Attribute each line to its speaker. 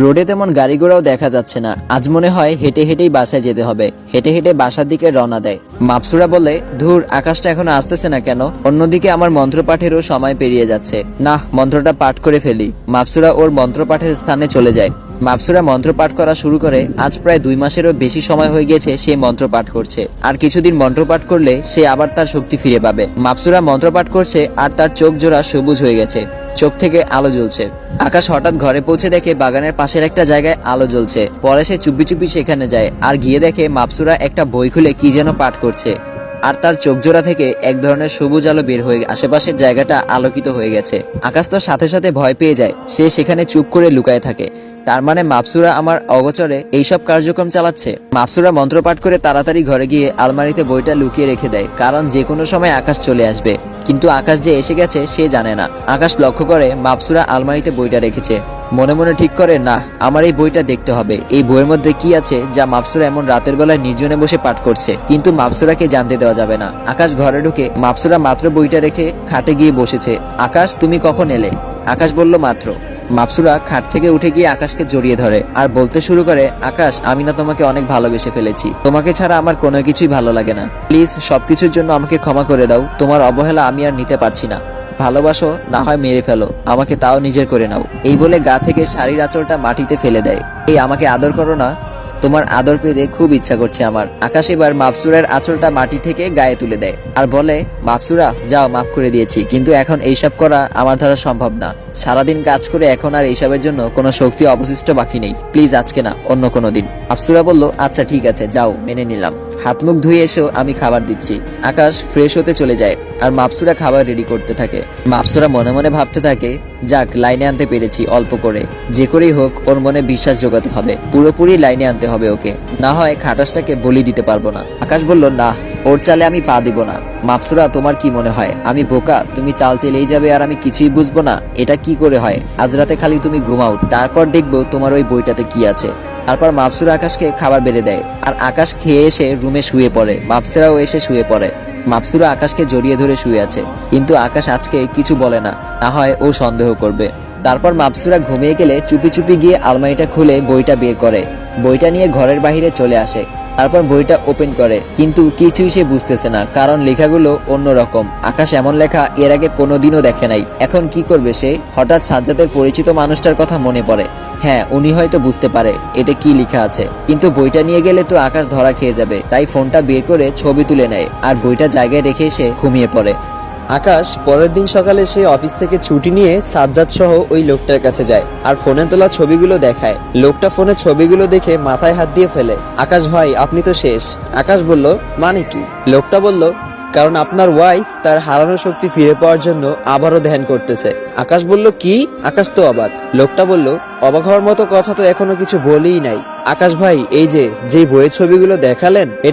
Speaker 1: রোডে তেমন গাড়ি ঘোড়াও দেখা যাচ্ছে না। আজ মনে হয় হেঁটে হেঁটেই বাসায় যেতে হবে। হেঁটে হেঁটে বাসার দিকে রওনা দেয়। মাপসুরা বলে, ধুর, আকাশটা এখনও আসতেছে না কেন? অন্যদিকে আমার মন্ত্রপাঠেরও সময় পেরিয়ে যাচ্ছে। না মন্ত্রটা পাঠ করে ফেলি। মাপসুরা ওর মন্ত্রপাঠের স্থানে চলে যায়। মাপসুরা মন্ত্র পাঠ করা শুরু করে, আজ প্রায় দুই মাসেরও বেশি সময় হয়ে গেছে সে মন্ত্র পাঠ করছে। আর কিছুদিন মন্ত্র পাঠ করলে সে আবার তার শক্তি ফিরে পাবে। মাপসুরা মন্ত্র পাঠ করছে আর তার চোখ জোড়া সবুজ হয়ে গেছে। চোখ থেকে আলো জ্বলছে। আকাশ হঠাৎ ঘরে পৌঁছে দেখে বাগানের পাশের একটা জায়গায় আলো জ্বলছে। পরে সে চুপি চুপি সেখানে যায় আর গিয়ে দেখে মাপসুরা একটা বই খুলে কি যেন পাঠ করছে। আর তার চোখ জোড়া থেকে এক ধরনের সবুজ আলো বের হয়ে আশেপাশের জায়গাটা আলোকিত হয়ে গেছে। আকাশ তো সাথে সাথে ভয় পেয়ে যায়। সে সেখানে চুপ করে লুকায় থাকে। তার মানে মাপসুরা আমার অগোচরে এইসব কার্যক্রম চালাচ্ছে। মাপসুরা মন্ত্রপাঠ করে তাড়াতাড়ি ঘরে গিয়ে আলমারিতে বইটা লুকিয়ে রেখে দেয়, কারণ যে কোনো সময় আকাশ চলে আসবে। কিন্তু আকাশ যে এসে গেছে, সে জানে না। আকাশ লক্ষ্য করে মাপসুরা আলমারিতে বইটা রেখেছে। মনে মনে ঠিক করে, না, আমার এই বইটা দেখতে হবে। এই বইয়ের মধ্যে কি আছে, যা মাপসুরা এমন রাতের বেলায় নির্জনে বসে পাঠ করছে। কিন্তু মাপসুরাকে জানতে দেওয়া যাবে না। আকাশ ঘরে ঢুকে মাপসুরা মাত্র বইটা রেখে খাটে গিয়ে বসেছে। আকাশ, তুমি কখন এলে? আকাশ বলল, মাত্র। মাপসুরা খাট থেকে উঠে গিয়ে আকাশকে জড়িয়ে ধরে আর বলতে শুরু করে, আকাশ, আমি না তোমাকে অনেক ভালোবেসে ফেলেছি। তোমাকে ছাড়া আমার কোনো কিছুই ভালো লাগে না। প্লিজ, সবকিছুর জন্য আমাকে ক্ষমা করে দাও। তোমার অবহেলা আমি আর নিতে পারছি না। ভালোবাসো, না হয় মেরে ফেলো। আমাকে তাও নিজের করে নাও। এই বলে গা থেকে শাড়ির আঁচলটা মাটিতে ফেলে দেয়। এই, আমাকে আদর করো না। তোমার আদর পেতে খুব ইচ্ছা করছে আমার। আকাশ এবার মাফসুরের আঁচলটা মাটি থেকে গায়ে তুলে দেয় আর বলে, মাফসুরা, যাও, মাফ করে দিয়েছি, কিন্তু এখন এইসব করা আমার দ্বারা সম্ভব না। সারাদিন কাজ করে এখন আর এইসবের জন্য কোনো শক্তি অবশিষ্ট বাকি নেই। প্লিজ, আজকে না, অন্য কোনো দিন। আফসুরা বলল আচ্ছা ঠিক আছে, যাও, মেনে নিলাম। হাত মুখ ধুয়ে এসো, আমি খাবার দিচ্ছি। আকাশ ফ্রেশ হতে চলে যায় আর মাপসুরা খাবার রেডি করতে থাকে। মাপসুরা মনে মনে ভাবতে থাকে, যাক লাইনে আনতে পেরেছি অল্প করে। যে করেই হোক, ওর মনে বিশ্বাস জোগাতে হবে। পুরোপুরি লাইনে আনতে হবে ওকে। না হয় খাটাসটাকে বলি দিতে পারব না। আকাশ বলল, না, ওর চালে আমি পা দিব না। মাপসুরা, তোমার কি মনে হয়? আমি বোকা, তুমি চাল চেলেই যাবে আর আমি কিছুই বুঝব না। এটা কি করে হয়? আজ রাতে খালি তুমি ঘুমাও, তারপর দেখব তোমার ওই বইটাতে কি আছে। তারপর মাপসুরা আকাশকে খাবার বেড়ে দেয়। আর আকাশ খেয়ে এসে রুমে শুয়ে পড়ে। মাপসুরাও এসে শুয়ে পড়ে। মাপসুরা আকাশকে জড়িয়ে ধরে শুয়ে আছে। কিন্তু আকাশ আজকে কিছু বলে না। না হয় ও সন্দেহ করবে। তারপর মাপসুরা ঘুমিয়ে গেলে চুপি চুপি গিয়ে আলমারিটা খুলে বইটা বের করে। বইটা নিয়ে ঘরের বাহিরে চলে আসে। তারপর বইটা ওপেন করে। কিন্তু কিছুই সে বুঝতেছে না, কারণ লেখাগুলো অন্যরকম। আকাশ এমন লেখা, এর আগে কোনোদিনও দেখে নাই। এখন কি করবে সে? হঠাৎ সাজ্জাদের পরিচিত মানুষটার কথা মনে পড়ে। হ্যাঁ উনি হয়তো বুঝতে পারে এতে কি লেখা আছে। কিন্তু বইটা নিয়ে গেলে তো আকাশ ধরা খেয়ে যাবে, তাই ফোনটা বের করে ছবি তুলে নেয়। আর বইটা জায়গায় রেখে এসে ঘুমিয়ে পড়ে।
Speaker 2: আকাশ পরের দিন সকালে সে অফিস থেকে ছুটি নিয়ে সাজ্জাদ সহ ওই লোকটার কাছে যায় আর ফোনে তোলা ছবিগুলো দেখায়। লোকটা ফোনে ছবিগুলো দেখে মাথায় হাত দিয়ে ফেলে। আকাশ, ভাই, আপনি তো শেষ। আকাশ বলল মানে কি? লোকটা বলল, কারণ আপনার ওয়াইফ তার হারানো শক্তি ফিরে পাওয়ার জন্য আবারও ধ্যান করতেছে। আকাশ বলল, কি? আকাশ তো অবাক। লোকটা বলল, অবাক হওয়ার মতো কথা তো এখনও কিছু বলেই নাই। আকাশ, ভাই, এই যে যে বইয়ের ছবিগুলো দেখালেন